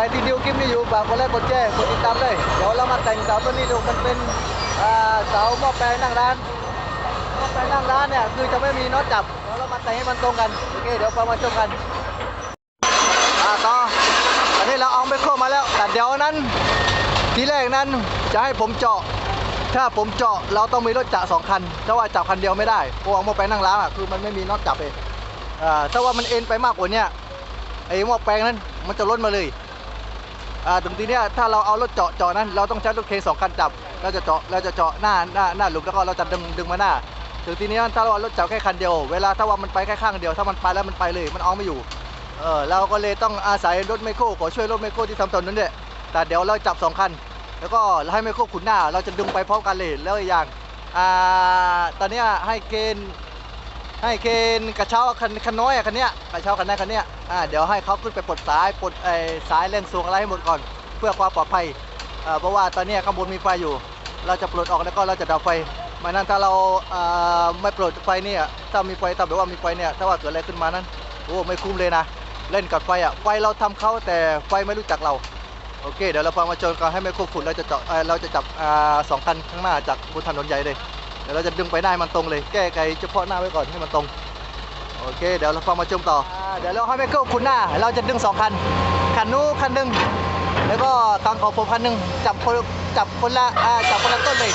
รที่ดูคลิปนี้อยู่ฝากกดไลค์กดแชร์กดติดตามด้วยเดี๋ยวเรามาแต่งเสาต้นนี้ดูมันเป็นเสาหม้อแปลงนั่งร้านหม้อแปลงนั่งร้านเนี่ยคือจะไม่มีน็อตจับเดี๋ยวเรามาแต่งให้มันตรงกันโอเคเดี๋ยวฟังมาชมกันต่อตอนนี้เราเอาไมโครมาแล้วแต่เดี๋ยวนั้นทีแรกนั้นจะให้ผมเจาะถ้าผมเจาะเราต้องมีรถจักรสองคันถ้าว่าจับคันเดียวไม่ได้เพราะว่าหม้อแปลงนั่งร้านอะคือมันไม่มีน็อตจับเองถ้าว่ามันเอ็นไปมากกว่านี้ไอ้หม้อแปลงนั้นมันจะล้นมาเลย ถึงทีเนี้ยถ้าเราเอารถเจาะเจาะนั้น เราต้องใช้รถเคสองคันจับเราจะเจาะเราจะเจาะหน้าหน้าหน้าหลุมแล้วก็เราจะดึงดึงมาหน้า ถึงทีนี้ถ้าเราเอารถจับแค่คันเดียว เวลาถ้าว่ามันไปแค่ข้างเดียวถ้ามันไปแล้วมันไปเลยมันเอาไม่อยู่เออเราก็เลยต้องอาศัยรถไมโครขอช่วยรถไมโครที่ทำถนนนั่นแหละแต่เดี๋ยวเราจับสองคัน แล้วก็ให้ไมโครขุนหน้า เราจะดึงไปพร้อมกันเลยแล้วอีกอย่างอ่าตอนนี้ให้เกณฑ์ ให้เกณฑ์กระเช้าคันคันน้อยอะคันเนี้ยกระเช้าคันนั้นคันเนี้ยอ่าเดี๋ยวให้เขาขึ้นไปปลดสายปลดไอ้สายแรงสูงอะไรให้หมดก่อน เพื่อความปลอดภัยอ่าเพราะว่าตอนเนี้ยข้างบนมีไฟอยู่ เราจะปลดออกแล้วก็เราจะดับไฟไมานั้นถ้าเราอ่าไม่ปลดไฟเนี่ยถ้ามีไฟถ้าแบบว่ามีไฟเนี่ยถ้าว่าเกิดอะไรขึ้นมานั้นโอ้ไม่คุ้มเลยนะเล่นกับไฟอะไฟเราทำเขาแต่ไฟไม่รู้จักเราโอเคเดี๋ยวเราฟังมาโจนกันให้ไม่ควบคุมเราจะเจาะเราจะจับอ่าสองคันข้างหน้าจากบนถนนใหญ่เลย ดี๋ยวเราจะดึงไปได้มันตรงเลย แก้ไขเฉพาะหน้าไว้ก่อนให้มันตรง โอเค เดี๋ยวเราฟังมาชมต่ออเดี๋ยวเราให้ไม่ควบคุมหน้า เราจะดึงสองคัน คันนู้คันหนึ่งแล้วก็กลางของผมคันหนึ่งจับคนจับคนละอ่าจับคนละต้นเลย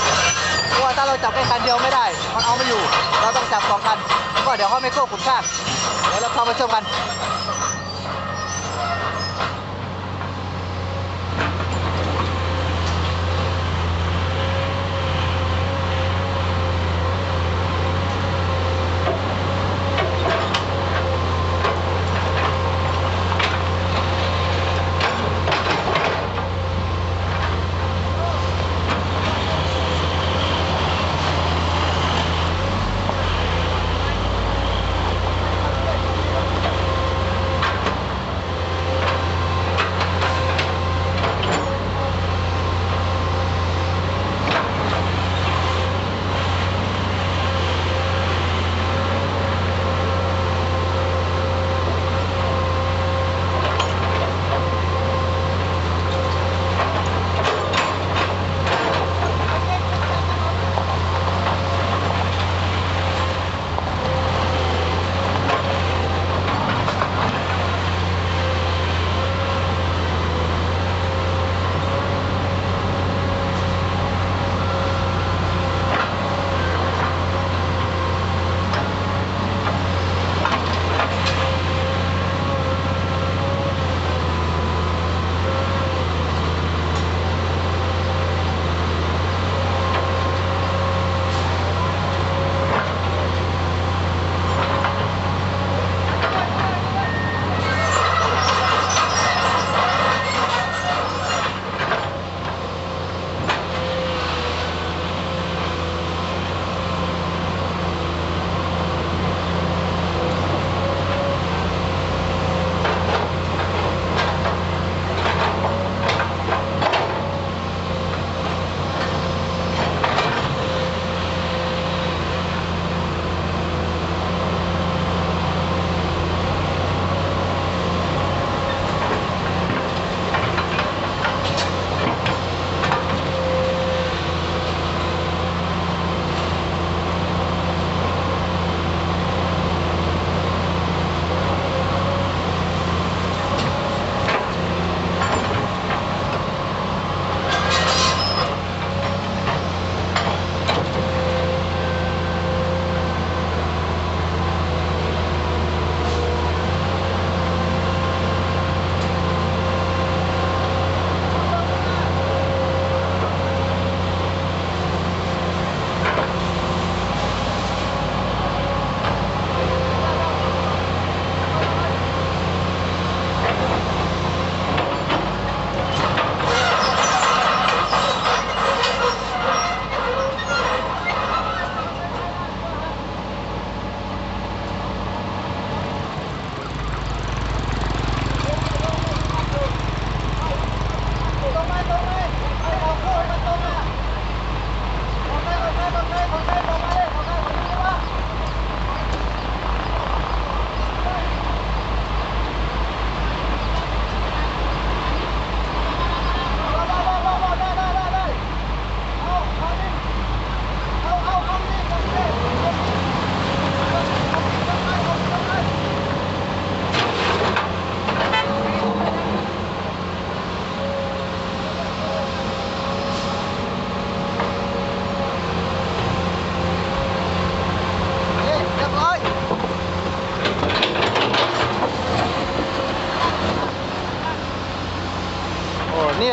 เพราะว่าถ้าเราจับแค่คันเดียวไม่ได้ มันเอาไม่อยู่ เราต้องจับสองคัน ก็เดี๋ยวเขาไม่ควบคุมข้างเดี๋ยวเราฟังมาชมกัน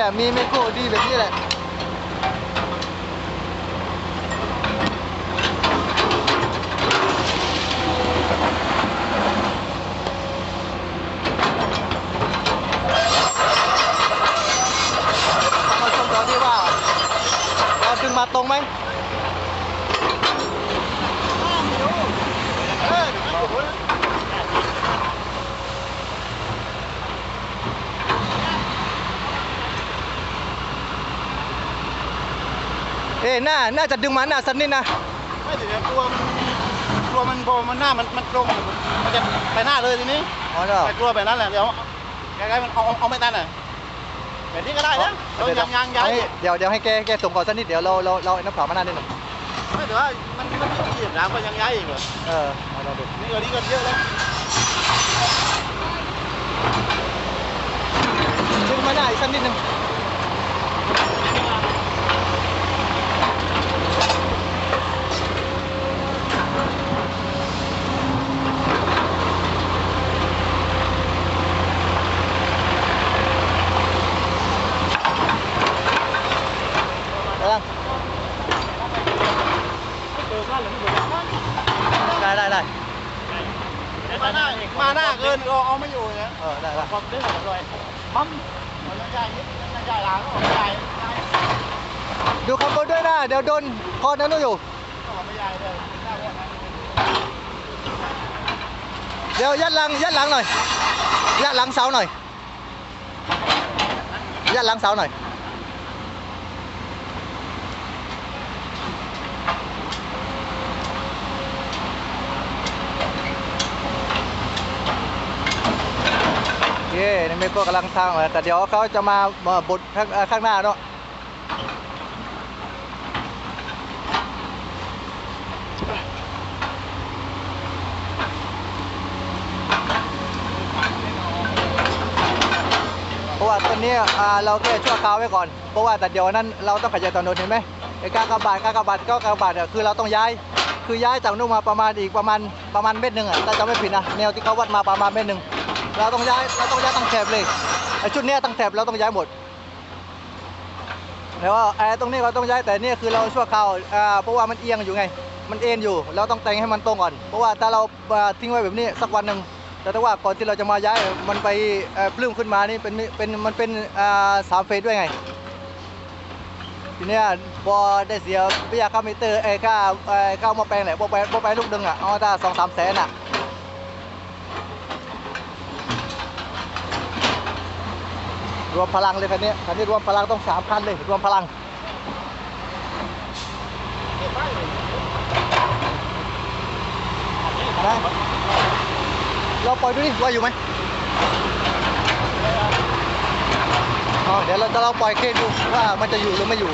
หละ มีเมโครดีแบบนี้แหละาตอนที่ว่าเรงมาตรงไหมเอ้ หน้าน่าจะดึงมาหน้าสักนิดนะไม่ถึงกลัวกลัวมันพอมันหน้ามันมันตรงมันจะไปหน้าเลยทีนี้อ๋อเนาะแต่กลัวแบบนั้นแหละเดี๋ยวใกล้ๆมันเอาเอาเอาไม่ตันอะแบบนี้ก็ได้นะเรายังยังย้ายให้เดี๋ยวเดี๋ยวให้แกแกส่งก่อนสักนิดเดี๋ยวเราเราเราเอาน้ำเปล่ามาหน้านิดหนึ่งไม่แต่ว่ามันมันไม่เหยียบน้ำก็ยังย้ายอีกเหรอเออเอาเราดูนี่ก็นี่ก็เยอะแล้ว ดึงมาหน้าอีกสักนิดหนึ่งได้ยัง เจอข้าหรือไม่เจอข้า ได้ได้ได้ มาหน้ามาหน้าเกินก็เอาไม่อยู่นะ เออได้ได้ ความดื้อของ เราปั๊มมันยังใหญ่นิดยังใหญ่หลังก็ใหญ่ดูข้างบนด้วยนะ เดี๋ยวโดนคอนั้นนู่นอยู่ ก็ไม่ใหญ่เลย เดี๋ยวยัดหลังยัดหลังหน่อย ยัดหลังเสาหน่อย ยัดหลังเสาหน่อย โอเคนี่ไม่พวกกำลังทางแต่เดี๋ยวเขาจะมามาบดข้างเอ่อข้างหน้าเนาะเพราะว่าตอนนี้เราแค่ชั่วคราวไว้ก่อน เพราะว่าแต่เดี๋ยวนั้นเราต้องขยายตอนโดนเห็นไหมไอ้กากบาทกากบาทก็กากบาทเนี่ยคือเราต้องย้าย คือย้ายจากนู่นมาประมาณอีกประมาณประมาณเมตรหนึ่งอะถ้าจำไม่ผิดนะแนวที่เขาวัดมาประมาณเมตรหนึ่ง เราต้องย้ายเราต้องย้ายตั้งแถบเลยไอชุดเนี้ยตั้งแถบเราต้องย้ายหมดแต่ว่าไอตรงนี้เราต้องย้ายแต่เนี่ยคือเราชั่วคราวอ่าเพราะว่ามันเอียงอยู่ไง มันเอ็นอยู่ เราต้องแต่งให้มันตรงก่อน เพราะว่าถ้าเราาทิ้งไว้แบบนี้สักวันหนึ่งแต่ถ้าว่าก่อนที่เราจะมาย้ายมันไปปลื้มขึ้นมานี่เป็นเป็นมันเป็นอ่าสามเฟสด้วยไงทีเนี้ยพอได้เสียพยาค่ามิเตอร์ไอ้ค่าไอ้ค่ามาแปลงแหละพอไปพอไปลงลูกดึงอะเอาถ้าสองสามแสนอะ รวมพลังเลยคันนี้คันนี้รวมพลังต้องสามคันเลยรวมพลังได้เราปล่อยดูดิว่าอยู่ไหมอ๋อเดี๋ยวเราจะเราปล่อยเคสดูว่ามันจะอยู่หรือไม่อยู่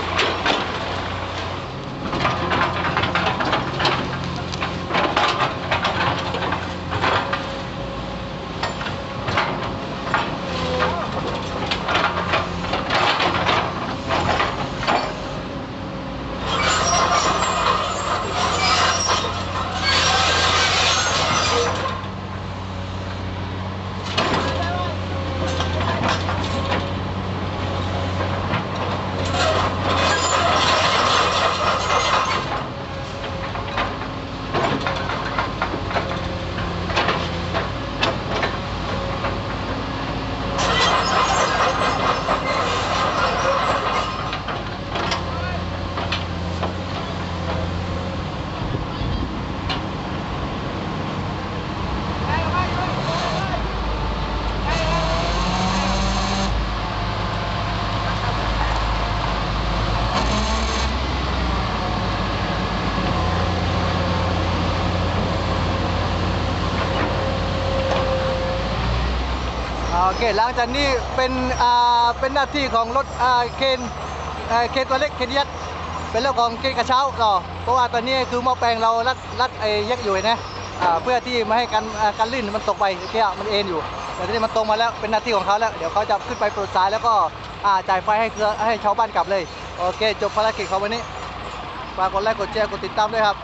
อ่าโอเคหลังจากนี้เป็นอ่าเป็นหน้าที่ของรถอ่าเคนเอ่อเคนตัวเล็กเคนยัดเป็นเรื่องของเคนกระเช้าต่อเพราะว่าตอนนี้คือหม้อแปลงเรารัดรัดไอ้ยักษ์อยู่นะอ่าเพื่อที่ไม่ให้กันอ่าการลื่นมันตกไปเมื่อกี้มันเอ็นอยู่แต่ทีนี้มันตรงมาแล้วเป็นหน้าที่ของเขาแล้วเดี๋ยวเขาจะขึ้นไปปลดสายแล้วก็อ่าจ่ายไฟให้เครือให้ชาวบ้านกลับเลยโอเคจบภารกิจเของวันนี้ฝากกดไลค์กดแชร์กดติดตามด้วยครับ